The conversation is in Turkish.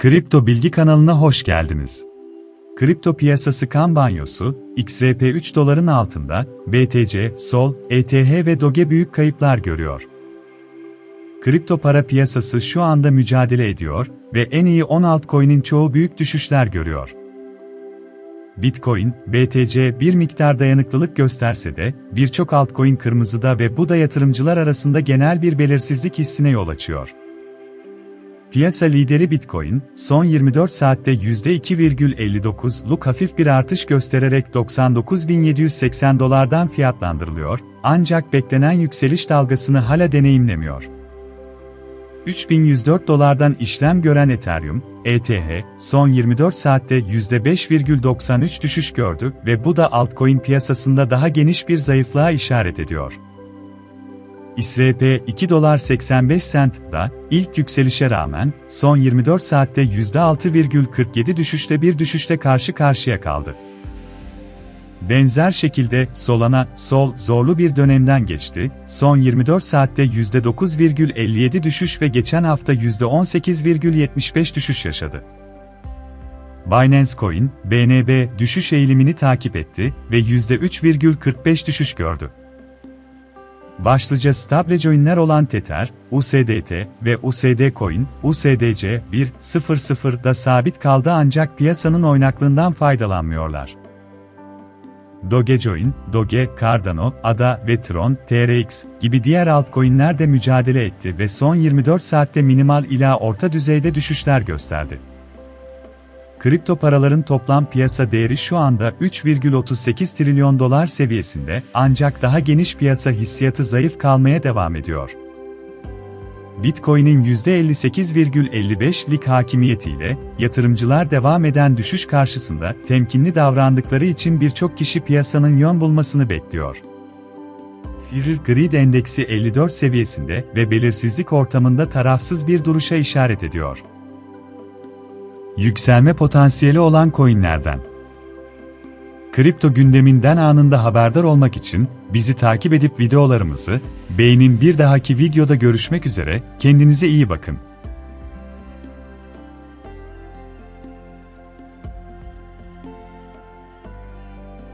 Kripto Bilgi kanalına hoş geldiniz. Kripto piyasası kan banyosu, XRP 3 doların altında, BTC, Sol, ETH ve Doge büyük kayıplar görüyor. Kripto para piyasası şu anda mücadele ediyor ve en iyi 10 altcoin'in çoğu büyük düşüşler görüyor. Bitcoin, BTC bir miktar dayanıklılık gösterse de, birçok altcoin kırmızıda ve bu da yatırımcılar arasında genel bir belirsizlik hissine yol açıyor. Piyasa lideri Bitcoin, son 24 saatte %2,59'luk hafif bir artış göstererek 99.780 dolardan fiyatlandırılıyor, ancak beklenen yükseliş dalgasını hala deneyimlemiyor. 3104 dolardan işlem gören Ethereum, ETH, son 24 saatte %5,93 düşüş gördü ve bu da altcoin piyasasında daha geniş bir zayıflığa işaret ediyor. İSRP 2 dolar 85 cent da ilk yükselişe rağmen son 24 saatte %6,47 düşüşte bir düşüşte karşı karşıya kaldı. Benzer şekilde Solana, Sol zorlu bir dönemden geçti, son 24 saatte %9,57 düşüş ve geçen hafta %18,75 düşüş yaşadı. Binance Coin, BNB düşüş eğilimini takip etti ve %3,45 düşüş gördü. Başlıca stablecoin'ler olan Tether, USDT ve USD Coin, USDC 1.00'da sabit kaldı ancak piyasanın oynaklığından faydalanmıyorlar. Dogecoin, Doge, Cardano, ADA ve Tron, TRX gibi diğer altcoin'ler de mücadele etti ve son 24 saatte minimal ila orta düzeyde düşüşler gösterdi. Kripto paraların toplam piyasa değeri şu anda 3,38 trilyon dolar seviyesinde, ancak daha geniş piyasa hissiyatı zayıf kalmaya devam ediyor. Bitcoin'in %58,55'lik hakimiyetiyle, yatırımcılar devam eden düşüş karşısında temkinli davrandıkları için birçok kişi piyasanın yön bulmasını bekliyor. Fear Greed endeksi 54 seviyesinde ve belirsizlik ortamında tarafsız bir duruşa işaret ediyor. Yükselme potansiyeli olan coinlerden. Kripto gündeminden anında haberdar olmak için bizi takip edip videolarımızı beğenin bir dahaki videoda görüşmek üzere kendinize iyi bakın.